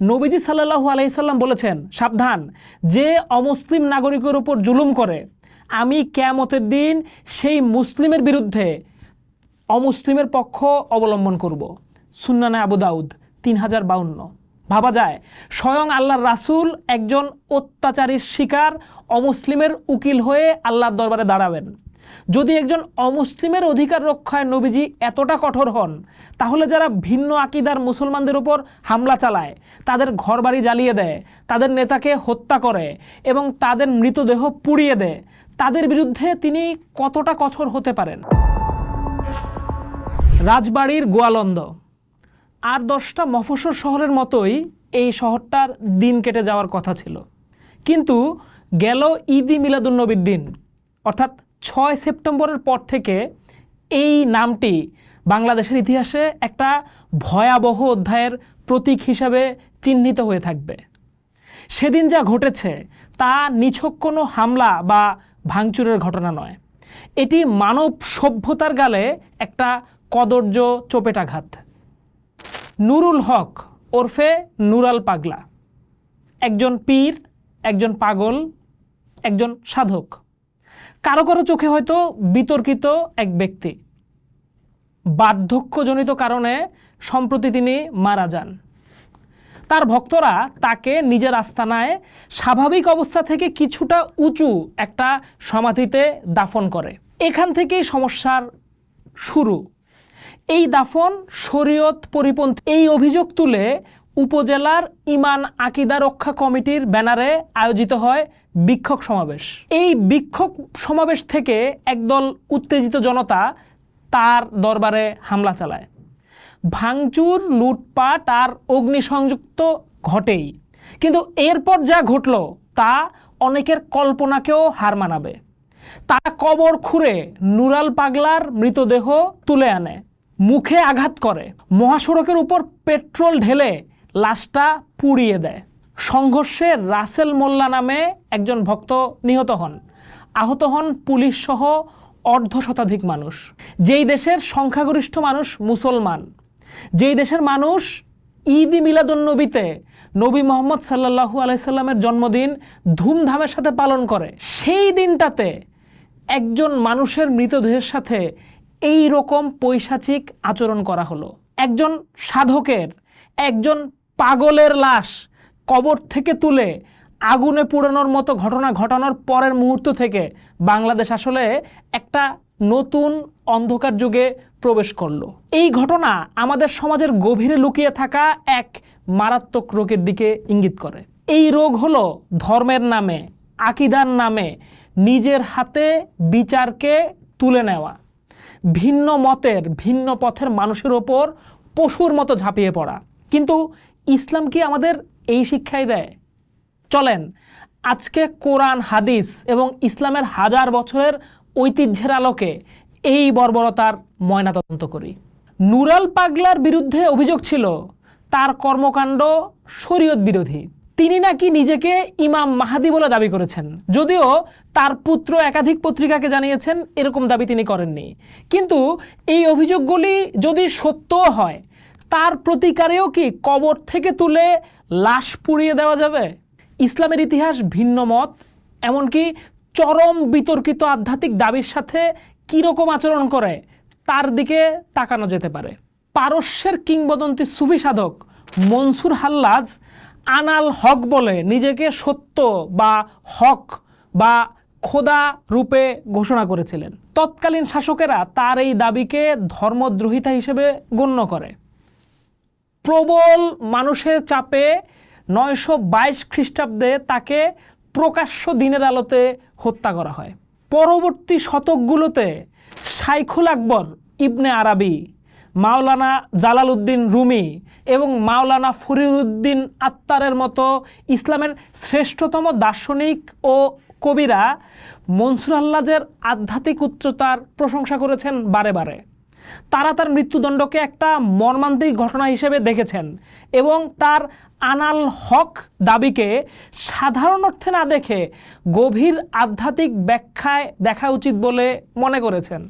নবীজি সাল্লাহু আলাইসাল্লাম বলেছেন, সাবধান, যে অমুসলিম নাগরিকের উপর জুলুম করে, আমি কেয়ামতের দিন সেই মুসলিমের বিরুদ্ধে অমুসলিমের পক্ষ অবলম্বন করব। সুন্নানে আবু দাউদ তিন হাজার বাউন্ন। ভাবা যায়, স্বয়ং আল্লাহর রাসূল একজন অত্যাচারীর শিকার অমুসলিমের উকিল হয়ে আল্লাহর দরবারে দাঁড়াবেন। যদি একজন অমুসলিমের অধিকার রক্ষায় নবীজি এতটা কঠোর হন, তাহলে যারা ভিন্ন আকিদার মুসলমানদের উপর হামলা চালায়, তাদের ঘরবাড়ি জ্বালিয়ে দেয়, তাদের নেতাকে হত্যা করে এবং তাদের মৃতদেহ পুড়িয়ে দেয়, তাদের বিরুদ্ধে তিনি কতটা কঠোর হতে পারেন? রাজবাড়ির গোয়ালন্দ। আর দশটা মফস্বল শহরের মতোই এই শহরটার দিন কেটে যাওয়ার কথা ছিল। কিন্তু গেল ঈদি মিলাদুন্নবীর দিন, অর্থাৎ ছয় সেপ্টেম্বরের পর থেকে এই নামটি বাংলাদেশের ইতিহাসে একটা ভয়াবহ অধ্যায়ের প্রতীক হিসাবে চিহ্নিত হয়ে থাকবে। সেদিন যা ঘটেছে তা নিছক কোনো হামলা বা ভাঙচুরের ঘটনা নয়। এটি মানব সভ্যতার গালে একটা কদর্য চোপেটাঘাত। নুরুল হক ওরফে নুরাল পাগলা। একজন পীর, একজন পাগল, একজন সাধক। কারও কারও চোখে হয়তো বিতর্কিত এক ব্যক্তি। বার্ধক্যজনিত কারণে সম্প্রতি তিনি মারা যান। তার ভক্তরা তাকে নিজের আস্তানায় স্বাভাবিক অবস্থা থেকে কিছুটা উঁচু একটা সমাধিতে দাফন করে। এখান থেকেই সমস্যার শুরু। এই দাফন শরীয়ত পরিপন্থী এই অভিযোগ তুলে উপজেলার ইমান আকিদা রক্ষা কমিটির ব্যানারে আয়োজিত হয় বিক্ষোভ সমাবেশ। এই বিক্ষোভ সমাবেশ থেকে একদল উত্তেজিত জনতা তার দরবারে হামলা চালায়। ভাঙচুর, লুটপাট আর অগ্নিসংযুক্ত ঘটেই। কিন্তু এরপর যা ঘটল তা অনেকের কল্পনাকেও হার মানাবে। তারা কবর খুঁড়ে নুরাল পাগলার মৃতদেহ তুলে আনে, মুখে আঘাত করে। মহাসড়কের উপর পেট্রোল ঢেলে লাশটা পুড়িয়ে দেয়। সংঘর্ষে রাসেল মোল্লা নামে একজন ভক্ত নিহত হন। আহত হন পুলিশ সহ অর্ধ শতাধিক মানুষ। যেই দেশের সংখ্যাগরিষ্ঠ মানুষ মুসলমান। যেই দেশের মানুষ ঈদ মিলাদুন্নবীতে নবী মোহাম্মদ সাল্লাহু আলাইসাল্লামের জন্মদিন ধুমধামের সাথে পালন করে, সেই দিনটাতে একজন মানুষের মৃতদেহের সাথে এই রকম পৈশাচিক আচরণ করা হলো। একজন সাধকের, একজন পাগলের লাশ কবর থেকে তুলে আগুনে পোড়ানোর মতো ঘটনা ঘটানোর পরের মুহূর্ত থেকে বাংলাদেশ আসলে একটা নতুন অন্ধকার যুগে প্রবেশ করল। এই ঘটনা আমাদের সমাজের গভীরে লুকিয়ে থাকা এক মারাত্মক রোগের দিকে ইঙ্গিত করে। এই রোগ হলো ধর্মের নামে, আকিদার নামে, নিজের হাতে বিচারকে তুলে নেওয়া। ভিন্ন মতের, ভিন্ন পথের মানুষের ওপর পশুর মতো ঝাঁপিয়ে পড়া। কিন্তু ইসলাম কি আমাদের এই শিক্ষাই দেয়? চলেন, আজকে কোরআন, হাদিস এবং ইসলামের হাজার বছরের ঐতিহ্যের আলোকে এই বর্বরতার ময়নাতদন্ত করি। নুরাল পাগলার বিরুদ্ধে অভিযোগ ছিল, তার কর্মকাণ্ড শরীয়ত বিরোধী। তিনি নাকি নিজেকে ইমাম মাহাদি বলে দাবি করেছেন। যদিও তার পুত্র একাধিক পত্রিকাকে জানিয়েছেন, এরকম দাবি তিনি করেননি। কিন্তু এই অভিযোগগুলি যদি সত্যও হয় তার প্রতিকারেও কি কবর থেকে তুলে লাশ পুড়িয়ে দেওয়া যাবে? ইসলামের ইতিহাস ভিন্ন মত, এমনকি চরম বিতর্কিত আধ্যাত্মিক দাবির সাথে কীরকম আচরণ করে, তার দিকে তাকানো যেতে পারে। পারস্যের কিংবদন্তি সুফি সাধক মনসুর হাল্লাজ আনাল হক বলে নিজেকে সত্য বা হক বা খোদা রূপে ঘোষণা করেছিলেন। তৎকালীন শাসকেরা তার এই দাবিকে ধর্মদ্রোহিতা হিসেবে গণ্য করে। প্রবল মানুষের চাপে নয়শো বাইশ খ্রিস্টাব্দে তাকে প্রকাশ্য দিনের আলোতে হত্যা করা হয়। পরবর্তী শতকগুলোতে শাইখুল আকবর, ইবনে আরাবি, মাওলানা জালালউদ্দিন রুমি এবং মাওলানা ফরিদুদ্দিন আত্মারের মতো ইসলামের শ্রেষ্ঠতম দার্শনিক ও কবিরা মনসুর আল্লাজের আধ্যাত্মিক উচ্চতার প্রশংসা করেছেন বারে বারে। তারা তার মৃত্যুদণ্ডকে একটা মর্মান্তিক ঘটনা হিসেবে দেখেছেন এবং তার আনাল হক দাবিকে সাধারণ অর্থে না দেখে গভীর আধ্যাত্মিক ব্যাখ্যায় দেখা উচিত বলে মনে করেছেন।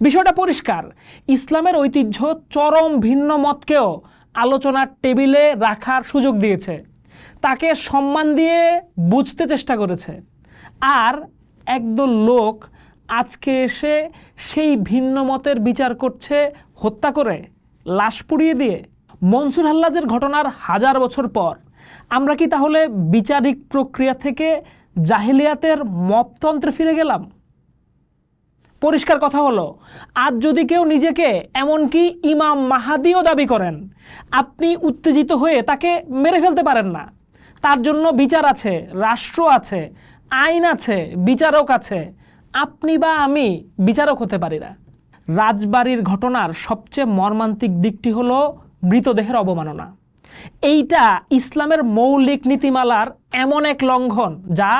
বিষয়টা পরিষ্কার। ইসলামের ঐতিহ্য চরম ভিন্ন মতকেও আলোচনার টেবিলে রাখার সুযোগ দিয়েছে। তাকে সম্মান দিয়ে বুঝতে চেষ্টা করেছে। আর একদল লোক আজকে এসে সেই ভিন্ন মতের বিচার করছে, হত্যা করে, লাশ পুড়িয়ে দিয়ে। মনসুর হাল্লাজের ঘটনার হাজার বছর পর। আমরা কি তাহলে বিচারিক প্রক্রিয়া থেকে জাহিলিয়াতের মপতন্ত্রে ফিরে গেলাম? পরিষ্কার কথা হলো, আজ যদি কেউ নিজেকে এমনকি ইমাম মাহাদিও দাবি করেন, আপনি উত্তেজিত হয়ে তাকে মেরে ফেলতে পারেন না। তার জন্য বিচার আছে, রাষ্ট্র আছে, আইন আছে, বিচারক আছে। আপনি বা আমি বিচারক হতে পারি না। রাজবাড়ির ঘটনার সবচেয়ে মর্মান্তিক দিকটি হলো মৃতদেহের অবমাননা। এইটা ইসলামের মৌলিক নীতিমালার এমন এক লঙ্ঘন যা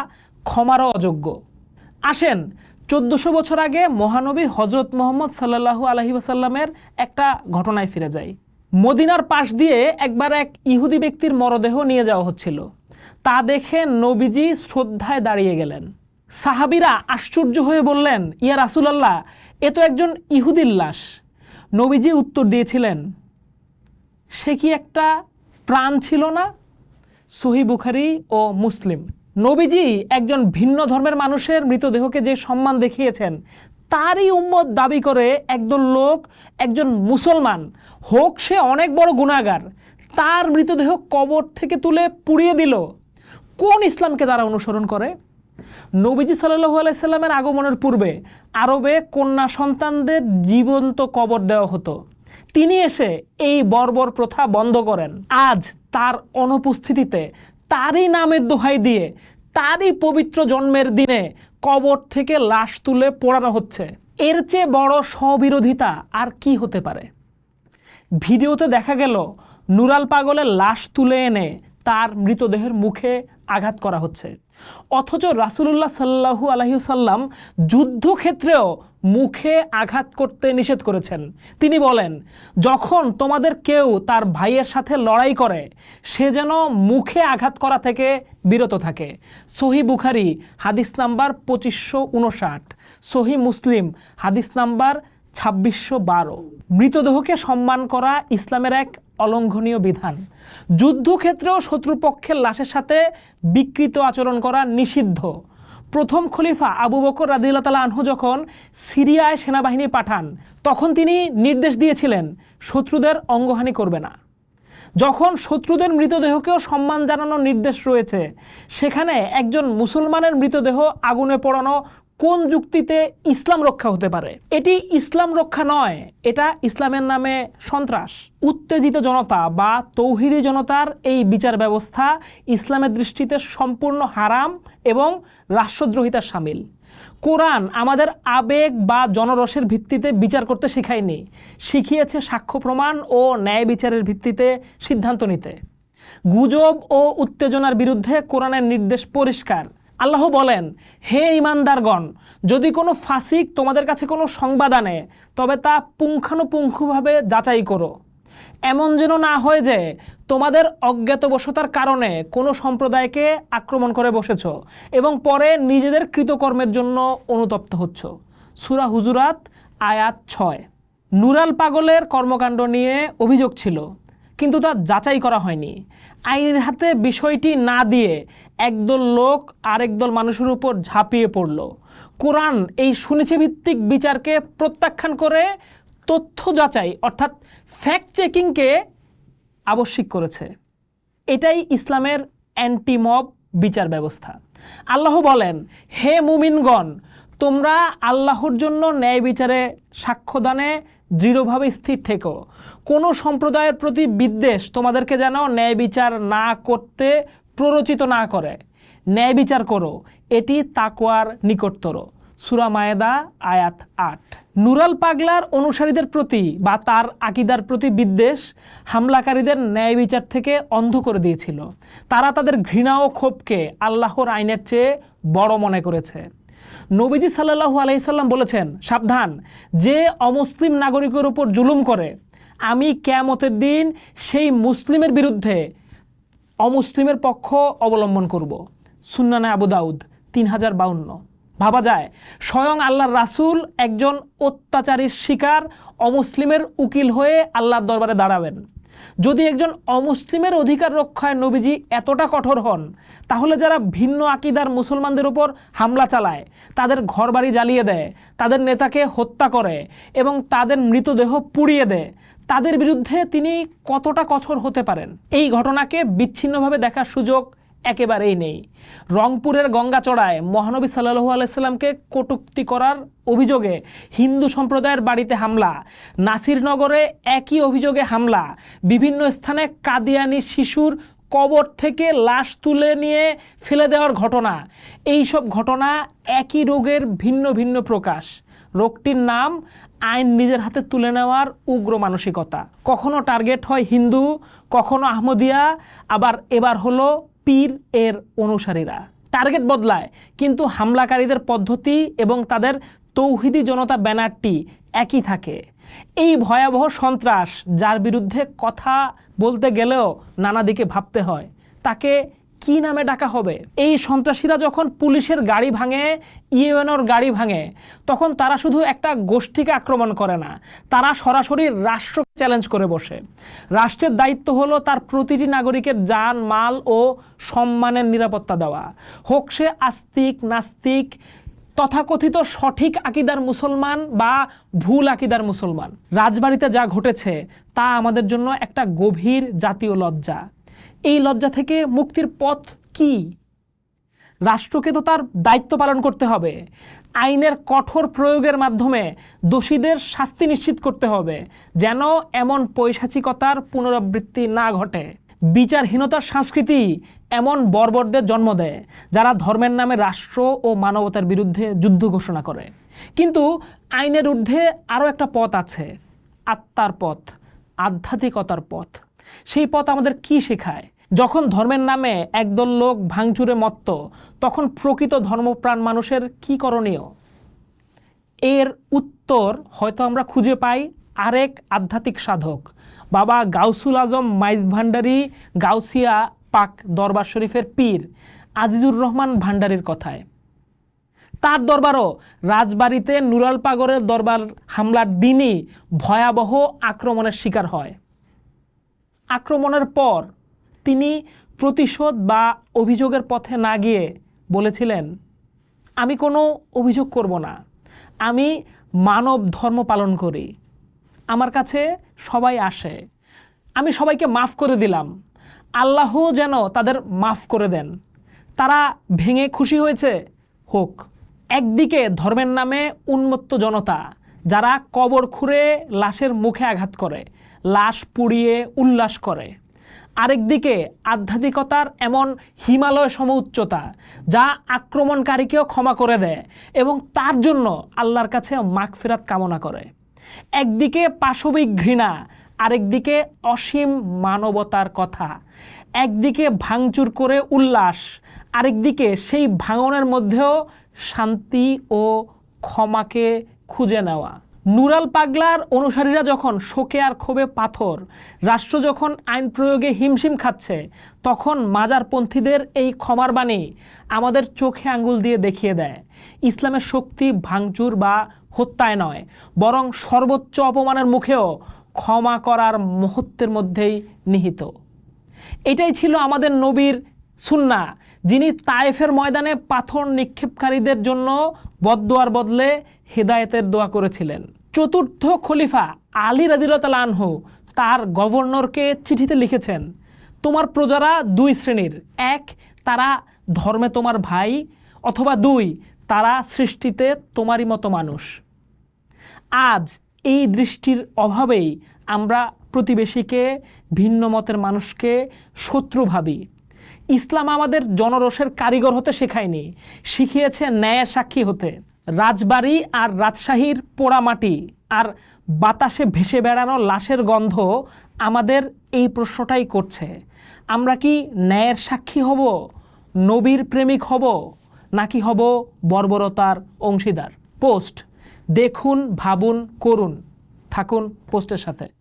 ক্ষমারও অযোগ্য। আসেন, চোদ্দশো বছর আগে মহানবী হজরত মোহাম্মদ সাল্লাহু আলহি ওসাল্লামের একটা ঘটনায় ফিরে যাই। মদিনার পাশ দিয়ে একবার এক ইহুদি ব্যক্তির মরদেহ নিয়ে যাওয়া হচ্ছিল। তা দেখে নবীজি শ্রদ্ধায় দাঁড়িয়ে গেলেন। সাহাবিরা আশ্চর্য হয়ে বললেন, ইয়া রাসুলাল্লাহ, এ তো একজন ইহুদির লাশ। নবীজি উত্তর দিয়েছিলেন, সে কি একটা প্রাণ ছিল না? সহি বুখারি ও মুসলিম। নবীজি একজন ভিন্ন ধর্মের মানুষের মৃতদেহকে যে সম্মান দেখিয়েছেন, তারই উম্মত দাবি করে একদল লোক, একজন মুসলমান, হোক সে অনেক বড় গুণাগার তার মৃতদেহ কবর থেকে তুলে পুড়িয়ে দিল। কোন ইসলামকে তারা অনুসরণ করে? নবীজি সাল্লু আলাইসাল্লামের আগমনের পূর্বে আরবে কন্যা সন্তানদের জীবন্ত কবর দেওয়া হতো। তিনি এসে এই বর্বর প্রথা বন্ধ করেন। আজ তার অনুপস্থিতিতে তারই নামের দোহাই দিয়ে তারই পবিত্র জন্মের দিনে কবর থেকে লাশ তুলে পোড়ানো হচ্ছে। এর চেয়ে বড় স্ববিরোধিতা আর কি হতে পারে? ভিডিওতে দেখা গেল, নুরাল পাগলের লাশ তুলে এনে তার মৃতদেহের মুখে আঘাত করা হচ্ছে। অথচ রাসুলুল্লাহ সাল্লাহু আলহিসাল্লাম যুদ্ধক্ষেত্রেও মুখে আঘাত করতে নিষেধ করেছেন। তিনি বলেন, যখন তোমাদের কেউ তার ভাইয়ের সাথে লড়াই করে, সে যেন মুখে আঘাত করা থেকে বিরত থাকে। সহি বুখারি, হাদিস নাম্বার পঁচিশশো উনষাট সহি মুসলিম, হাদিস নাম্বার ছাব্বিশশো বারো। মৃতদেহকে সম্মান করা ইসলামের এক অলঙ্ঘনীয় বিধান। যুদ্ধক্ষেত্রেও শত্রুপক্ষের লাশের সাথে বিকৃত আচরণ করা নিষিদ্ধ। প্রথম খলিফা আবু বকর রাদিল্লা তালা আনহু যখন সিরিয়ায় সেনাবাহিনী পাঠান, তখন তিনি নির্দেশ দিয়েছিলেন, শত্রুদের অঙ্গহানি করবে না। যখন শত্রুদের মৃতদেহকেও সম্মান জানানোর নির্দেশ রয়েছে, সেখানে একজন মুসলমানের মৃতদেহ আগুনে পোড়ানো কোন যুক্তিতে ইসলাম রক্ষা হতে পারে? এটি ইসলাম রক্ষা নয়, এটা ইসলামের নামে সন্ত্রাস। উত্তেজিত জনতা বা তৌহিদি জনতার এই বিচার ব্যবস্থা ইসলামের দৃষ্টিতে সম্পূর্ণ হারাম এবং রাষ্ট্রদ্রোহিতার সামিল। কোরআন আমাদের আবেগ বা জনরসের ভিত্তিতে বিচার করতে শেখায়নি, শিখিয়েছে সাক্ষ্য প্রমাণ ও ন্যায় বিচারের ভিত্তিতে সিদ্ধান্ত নিতে। গুজব ও উত্তেজনার বিরুদ্ধে কোরআনের নির্দেশ পরিষ্কার আল্লাহ বলেন, হে ইমানদারগণ যদি কোনো ফাসিক তোমাদের কাছে কোনো সংবাদ আনে, তবে তা পুঙ্খানুপুঙ্খভাবে যাচাই করো। এমন যেন না হয় যে তোমাদের অজ্ঞাতবশতার কারণে কোনো সম্প্রদায়কে আক্রমণ করে বসেছ এবং পরে নিজেদের কৃতকর্মের জন্য অনুতপ্ত হচ্ছ। সুরা হুজুরাত, আয়াত ছয়। নুরাল পাগলের কর্মকাণ্ড নিয়ে অভিযোগ ছিল। কিন্তু তা যাচাই করা হয়নি। আইনের হাতে বিষয়টি না দিয়ে একদল লোক আরেকদল মানুষের উপর ঝাঁপিয়ে পড়ল। কোরআন এই সুনিচে ভিত্তিক বিচারকে প্রত্যাখ্যান করে তথ্য যাচাই অর্থাৎ ফ্যাক্ট চেকিংকে আবশ্যিক করেছে। এটাই ইসলামের অ্যান্টিমব বিচার ব্যবস্থা। আল্লাহ বলেন, হে মুমিনগণ তোমরা আল্লাহর জন্য ন্যায় বিচারে সাক্ষ্যদানে দৃঢ়ভাবে স্থির থেকো। কোনো সম্প্রদায়ের প্রতি বিদ্বেষ তোমাদেরকে যেন ন্যায় বিচার না করতে প্ররোচিত না করে। ন্যায় বিচার করো, এটি তাকোয়ার নিকটতর। সুরা মায়েদা, আয়াত আট। নুরাল পাগলার অনুসারীদের প্রতি বা তার আকিদার প্রতি বিদ্বেষ হামলাকারীদের ন্যায় বিচার থেকে অন্ধ করে দিয়েছিল। তারা তাদের ঘৃণা ও ক্ষোভকে আল্লাহর আইনের চেয়ে বড় মনে করেছে। নবীজি সাল্লাহু আলাইসাল্লাম বলেছেন, সাবধান, যে অমুসলিম নাগরিকের উপর জুলুম করে, আমি কেয়ামতের দিন সেই মুসলিমের বিরুদ্ধে অমুসলিমের পক্ষ অবলম্বন করব। সুন্নানে আবু দাউদ তিন হাজার বাউন্ন। ভাবা যায়, স্বয়ং আল্লাহর রাসূল একজন অত্যাচারীর শিকার অমুসলিমের উকিল হয়ে আল্লাহর দরবারে দাঁড়াবেন। যদি একজন অমুসলিমের অধিকার রক্ষায় নবীজি এতটা কঠোর হন, তাহলে যারা ভিন্ন আকিদার মুসলমানদের উপর হামলা চালায়, তাদের ঘরবাড়ি জ্বালিয়ে দেয়, তাদের নেতাকে হত্যা করে এবং তাদের মৃতদেহ পুড়িয়ে দেয়, তাদের বিরুদ্ধে তিনি কতটা কঠোর হতে পারেন? এই ঘটনাকে বিচ্ছিন্নভাবে দেখার সুযোগ একেবারেই নেই। রংপুরের গঙ্গাচড়ায় মহানবী সাল্লু আলাইসাল্লামকে কটুক্তি করার অভিযোগে হিন্দু সম্প্রদায়ের বাড়িতে হামলা। নাসিরনগরে একই অভিযোগে হামলা। বিভিন্ন স্থানে কাদিয়ানি শিশুর কবর থেকে লাশ তুলে নিয়ে ফেলে দেওয়ার ঘটনা। এই সব ঘটনা একই রোগের ভিন্ন ভিন্ন প্রকাশ। রোগটির নাম আইন নিজের হাতে তুলে নেওয়ার উগ্র মানসিকতা। কখনো টার্গেট হয় হিন্দু, কখনো আহমদিয়া, আবার এবার হলো পীর এর অনুসারীরা। টার্গেট বদলায়, কিন্তু হামলাকারীদের পদ্ধতি এবং তাদের তৌহিদি জনতা ব্যানারটি একই থাকে। এই ভয়াবহ সন্ত্রাস, যার বিরুদ্ধে কথা বলতে গেলেও নানা দিকে ভাবতে হয়, তাকে কি নামে ডাকা হবে? এই সন্ত্রাসীরা যখন পুলিশের গাড়ি ভাঙে, ইউএনওর গাড়ি ভাঙে, তখন তারা শুধু একটা গোষ্ঠীকে আক্রমণ করে না, তারা সরাসরি রাষ্ট্র চ্যালেঞ্জ করে বসে। রাষ্ট্রের দায়িত্ব হলো তার প্রতিটি নাগরিকের যান মাল ও সম্মানের নিরাপত্তা দেওয়া। হোক সে আস্তিক, নাস্তিক, তথাকথিত সঠিক আকিদার মুসলমান বা ভুল আকিদার মুসলমান। রাজবাড়িতে যা ঘটেছে, তা আমাদের জন্য একটা গভীর জাতীয় লজ্জা। এই লজ্জা থেকে মুক্তির পথ কি? রাষ্ট্রকে তো তার দায়িত্ব পালন করতে হবে। আইনের কঠোর প্রয়োগের মাধ্যমে দোষীদের শাস্তি নিশ্চিত করতে হবে, যেন এমন পৈশাচিকতার পুনরাবৃত্তি না ঘটে। বিচারহীনতার সংস্কৃতি এমন বর্বরদের জন্ম দেয়, যারা ধর্মের নামে রাষ্ট্র ও মানবতার বিরুদ্ধে যুদ্ধ ঘোষণা করে। কিন্তু আইনের ঊর্ধ্বে আরও একটা পথ আছে, আত্মার পথ, আধ্যাত্মিকতার পথ। সেই পথ আমাদের কি শেখায়? যখন ধর্মের নামে একদল লোক ভাঙচুরে মত্ত, তখন প্রকৃত ধর্মপ্রাণ মানুষের কি করণীয়? এর উত্তর হয়তো আমরা খুঁজে পাই আরেক আধ্যাত্মিক সাধক, বাবা গাউসুল আজম মাইজ ভান্ডারি গাউসিয়া পাক দরবার শরীফের পীর আজিজুর রহমান ভান্ডারির কথায়। তার দরবারও রাজবাড়িতে নুরাল পাগরের দরবার হামলার দিনই ভয়াবহ আক্রমণের শিকার হয়। আক্রমণের পর তিনি প্রতিশোধ বা অভিযোগের পথে না গিয়ে বলেছিলেন, আমি কোনো অভিযোগ করব না। আমি মানব ধর্ম পালন করি। আমার কাছে সবাই আসে। আমি সবাইকে মাফ করে দিলাম। আল্লাহ যেন তাদের মাফ করে দেন। তারা ভেঙে খুশি হয়েছে। হোক, একদিকে ধর্মের নামে উন্মত্ত জনতা যারা কবর খুঁড়ে লাশের মুখে আঘাত করে, লাশ পুড়িয়ে উল্লাস করে। আরেকদিকে আধ্যাত্মিকতার এমন হিমালয় সম উচ্চতা যা আক্রমণকারীকেও ক্ষমা করে দেয় এবং তার জন্য আল্লাহর কাছে মাগফিরাত কামনা করে। একদিকে পাশবিক ঘৃণা, আরেকদিকে অসীম মানবতার কথা। একদিকে ভাঙচুর করে উল্লাস, আরেকদিকে সেই ভাঙনের মধ্যেও শান্তি ও ক্ষমাকে খুঁজে নেওয়া। নুরাল পাগলার অনুসারীরা যখন শোকে আর ক্ষোভে পাথর, রাষ্ট্র যখন আইন প্রয়োগে হিমশিম খাচ্ছে, তখন মাজারপন্থীদের এই ক্ষমার বাণী আমাদের চোখে আঙ্গুল দিয়ে দেখিয়ে দেয়। ইসলামের শক্তি ভাঙচুর বা হত্যায় নয়, বরং সর্বোচ্চ অপমানের মুখেও ক্ষমা করার মুহূর্তের মধ্যেই নিহিত। এটাই ছিল আমাদের নবীর সুন্না যিনি তায়েফের ময়দানে পাথর নিক্ষেপকারীদের জন্য বদদোয়ার বদলে হেদায়েতের দোয়া করেছিলেন। চতুর্থ খলিফা আলী রাদিল্লাহ আনহু তার গভর্নরকে চিঠিতে লিখেছেন, তোমার প্রজারা দুই শ্রেণির, এক তারা ধর্মে তোমার ভাই অথবা দুই তারা সৃষ্টিতে তোমারই মতো মানুষ। আজ এই দৃষ্টির অভাবেই আমরা প্রতিবেশীকে, ভিন্ন মতের মানুষকে শত্রু ভাবি। ইসলাম আমাদের জনরসের কারিগর হতে শেখায়নি। শিখিয়েছে ন্যায়ের সাক্ষী হতে। রাজবাড়ি আর রাজশাহীর পোড়ামাটি আর বাতাসে ভেসে বেড়ানো লাশের গন্ধ আমাদের এই প্রশ্নটাই করছে। আমরা কি ন্যায়ের সাক্ষী হব, নবীর প্রেমিক হব, নাকি হব বর্বরতার অংশীদার? পোস্ট। দেখুন, ভাবুন, করুন। থাকুন পোস্টের সাথে।